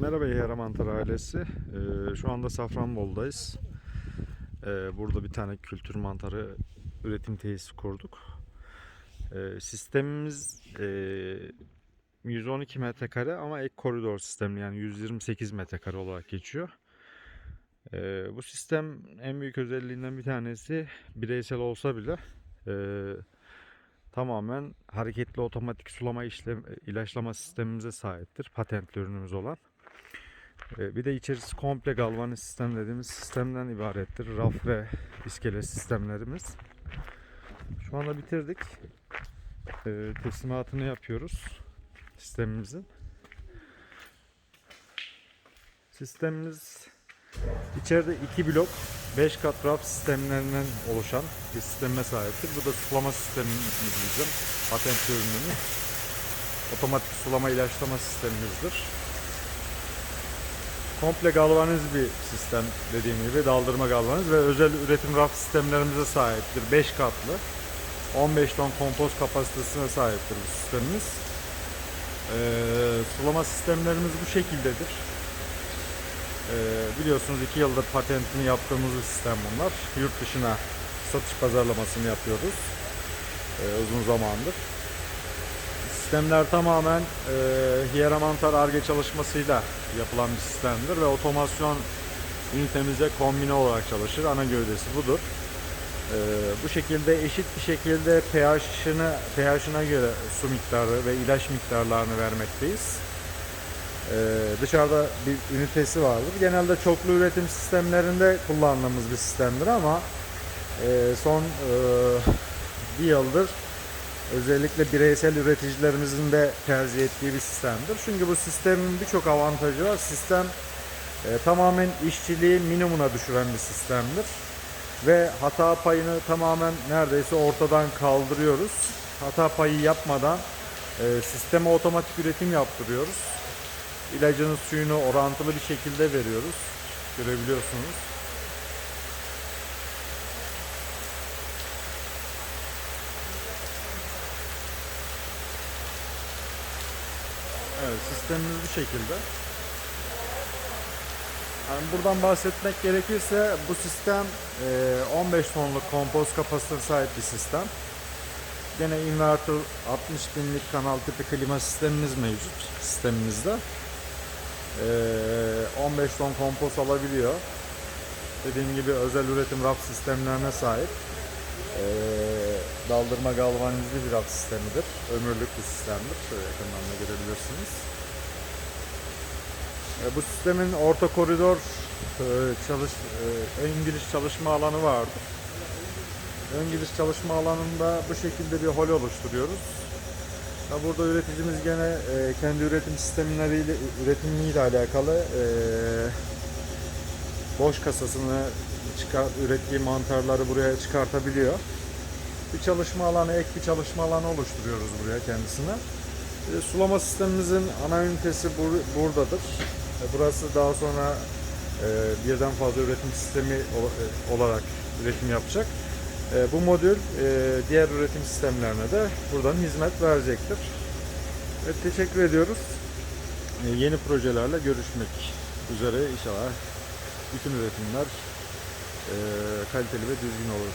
Merhaba Yara Mantar ailesi. Ee, şu anda Safranbolu'dayız. Ee, burada bir tane kültür mantarı üretim tesisi kurduk. Ee, sistemimiz e, 112 metrekare ama ek koridor sistemi yani 128 metrekare olarak geçiyor. Ee, bu sistem en büyük özelliğinden bir tanesi bireysel olsa bile e, tamamen hareketli otomatik sulama işlem, ilaçlama sistemimize sahiptir. Patentli ürünümüz olan. Ee, Bir de içerisi komple galvaniz sistem dediğimiz sistemden ibarettir. Raf ve iskele sistemlerimiz. Şu anda bitirdik. Ee, teslimatını yapıyoruz sistemimizin. Sistemimiz içeride iki blok 5 kat raf sistemlerinden oluşan bir sisteme sahiptir. Bu da sulama sistemimiz bizim patent ürünümüz. Otomatik sulama ilaçlama sistemimizdir. Komple galvaniz bir sistem dediğim gibi daldırma galvaniz ve özel üretim raf sistemlerimize sahiptir. 5 katlı. 15 ton kompost kapasitesine sahiptir bu sistemimiz. Ee, sulama sistemlerimiz bu şekildedir. Ee, biliyorsunuz 2 yıldır patentini yaptığımız bir sistem bunlar. Yurt dışına satış pazarlamasını yapıyoruz. Ee, uzun zamandır. Sistemler tamamen e, Hieramantar ARGE çalışmasıyla yapılan bir sistemdir ve otomasyon ünitemize kombine olarak çalışır. Ana gövdesi budur. E, bu şekilde eşit bir şekilde pH'ını pH'ına göre su miktarı ve ilaç miktarlarını vermekteyiz. E, dışarıda bir ünitesi vardır. Genelde çoklu üretim sistemlerinde kullandığımız bir sistemdir ama e, son e, bir yıldır özellikle bireysel üreticilerimizin de tercih ettiği bir sistemdir. Çünkü bu sistemin birçok avantajı var. Sistem e, tamamen işçiliği minimuma düşüren bir sistemdir. Ve hata payını tamamen neredeyse ortadan kaldırıyoruz. Hata payı yapmadan e, sisteme otomatik üretim yaptırıyoruz. İlacının suyunu orantılı bir şekilde veriyoruz. Görebiliyorsunuz. Evet sistemimiz bu şekilde. Yani buradan bahsetmek gerekirse bu sistem e, 15 tonluk kompost kapasitesine sahip bir sistem. Gene inverter 60 binlik kanal tipi klima sistemimiz mevcut sistemimizde. E, 15 ton kompost alabiliyor. Dediğim gibi özel üretim raf sistemlerine sahip. Daldırma galvanizli bir raf sistemidir. Ömürlük bir sistemdir. Şöyle yakından da görebilirsiniz. E, bu sistemin orta koridor e, çalış e, ön giriş çalışma alanı vardır. Ön giriş çalışma alanında bu şekilde bir hol oluşturuyoruz. Ya burada üreticimiz gene e, kendi üretim sistemleriyle üretimiyle alakalı e, boş kasasını çıkar, ürettiği mantarları buraya çıkartabiliyor. Bir çalışma alanı, ek bir çalışma alanı oluşturuyoruz buraya kendisine. E, sulama sistemimizin ana ünitesi bur- buradadır. E, Burası daha sonra e, birden fazla üretim sistemi e, olarak üretim yapacak. E, Bu modül e, diğer üretim sistemlerine de buradan hizmet verecektir. Evet, teşekkür ediyoruz. E, Yeni projelerle görüşmek üzere inşallah bütün üretimler e, kaliteli ve düzgün olur.